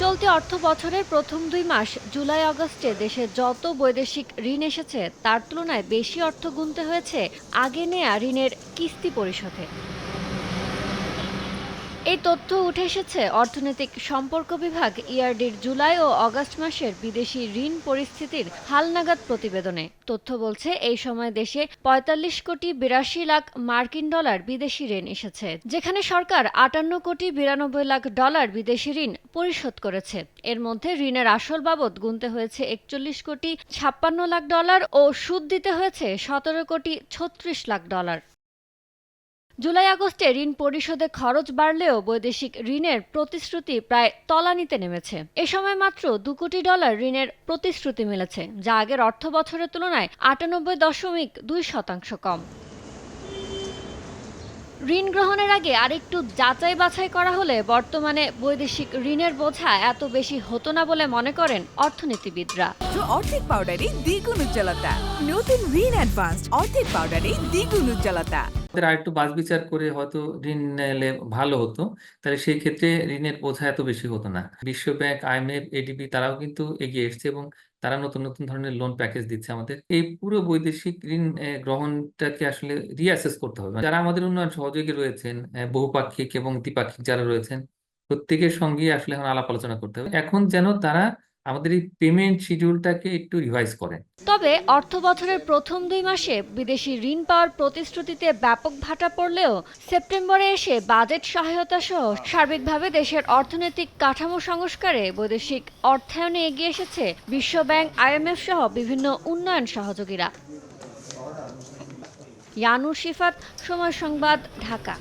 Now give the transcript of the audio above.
চলতি অর্থ বছরের প্রথম দুই মাস জুলাই, আগস্টে দেশে যত বৈদেশিক ঋণ এসেছে, তার তুলনায় বেশি অর্থ গুনতে হয়েছে আগে নেয়া ঋণের কিস্তি পরিশোধে। এই তথ্য উঠে এসেছে, অর্থনৈতিক সম্পর্ক বিভাগ ইআরডির জুলাই ও আগস্ট মাসের বিদেশি ঋণ পরিস্থিতির হালনাগাদ প্রতিবেদনে। তথ্য বলছে, এই সময় দেশে ৪৫ কোটি বিরাশি লাখ মার্কিন ডলার বিদেশি ঋণ এসেছে, যেখানে সরকার আটান্ন কোটি বিরানব্বই লাখ ডলার বিদেশি ঋণ পরিশোধ করেছে। এর মধ্যে ঋণের আসল বাবদ গুনতে হয়েছে একচল্লিশ কোটি ছাপ্পান্ন লাখ ডলার ও সুদ দিতে হয়েছে সতেরো কোটি ছত্রিশ লাখ ডলার। জুলাই আগস্টে ঋণ পরিশোধে খরচ বাড়লেও বৈদেশিক ঋণের প্রতিশ্রুতি প্রায় তলানিতে নেমেছে। এ সময় মাত্র দু কোটি ডলার ঋণের প্রতিশ্রুতি মিলেছে, যা আগের অর্থ বছরের তুলনায় আটানব্বই দশমিক দুই শতাংশ কম। ঋণ গ্রহণের আগে আরেকটু যাচাই বাছাই করা হলে বর্তমানে বৈদেশিক ঋণের বোঝা এত বেশি হতো না বলে মনে করেন অর্থনীতিবিদরা। অর্ধেক পাউডারে দ্বিগুণ উজ্জ্বলতা। নতুন ঋণ অ্যাডভান্স অর্ধেক পাউডারে দ্বিগুণ উজ্জ্বলতা। আমাদের আরেকটু বাছ বিচার করে হয়তো ঋণ নিলে ভালো হতো। তাহলে সেই ক্ষেত্রে ঋণের বোঝা এত বেশি হতো না। বিশ্ব ব্যাংক, আইএমএফ এডিবি তারাও কিন্তু এগিয়ে এসছে এবং তারা নতুন নতুন ধরনের লোন প্যাকেজ দিচ্ছে আমাদের। এই পুরো বৈদেশিক ঋণ গ্রহণটাকে আসলে রিঅ্যাসেস করতে হবে। যারা আমাদের উন্নয়ন সহযোগী রয়েছেন বহুপাক্ষিক এবং দ্বিপাক্ষিক যারা রয়েছেন, প্রত্যেকের সঙ্গে আসলে এখন আলাপ আলোচনা করতে হবে। এখন যেন তারা আমাদের এই পেমেন্ট শিডিউলটাকে একটু রিভাইজ করেন। তবে অর্থ বছরের প্রথম দুই মাসে বিদেশি ঋণ পাওয়ার প্রতিশ্রুতিতে ব্যাপক ভাটা পড়লেও সেপ্টেম্বরে এসে বাজেট সহায়তা সহ সার্বিকভাবে দেশের অর্থনৈতিক কাঠামো সংস্কারে বৈদেশিক অর্থায়নে এগিয়ে এসেছে বিশ্বব্যাংক আইএমএফ সহ বিভিন্ন উন্নয়ন সহযোগীরা। ইয়ানুর শিফাত, সময় সংবাদ, ঢাকা।